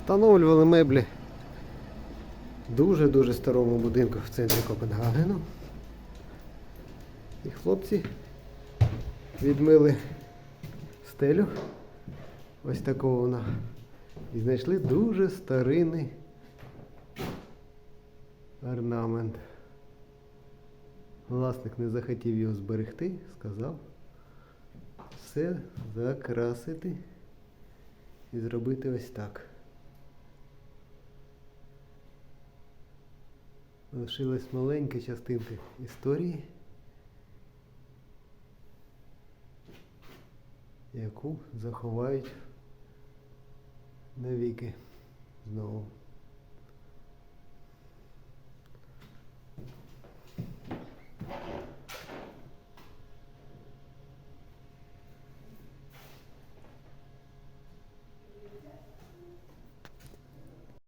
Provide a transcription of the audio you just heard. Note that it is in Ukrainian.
Встановлювали меблі в дуже-дуже старому будинку в центрі Копенгагену. І хлопці відмили стелю. Ось такого вона. І знайшли дуже старинний орнамент. Власник не захотів його зберегти, сказав все закрасити і зробити ось так. Лишилась маленька частинка історії, яку заховають навіки знову.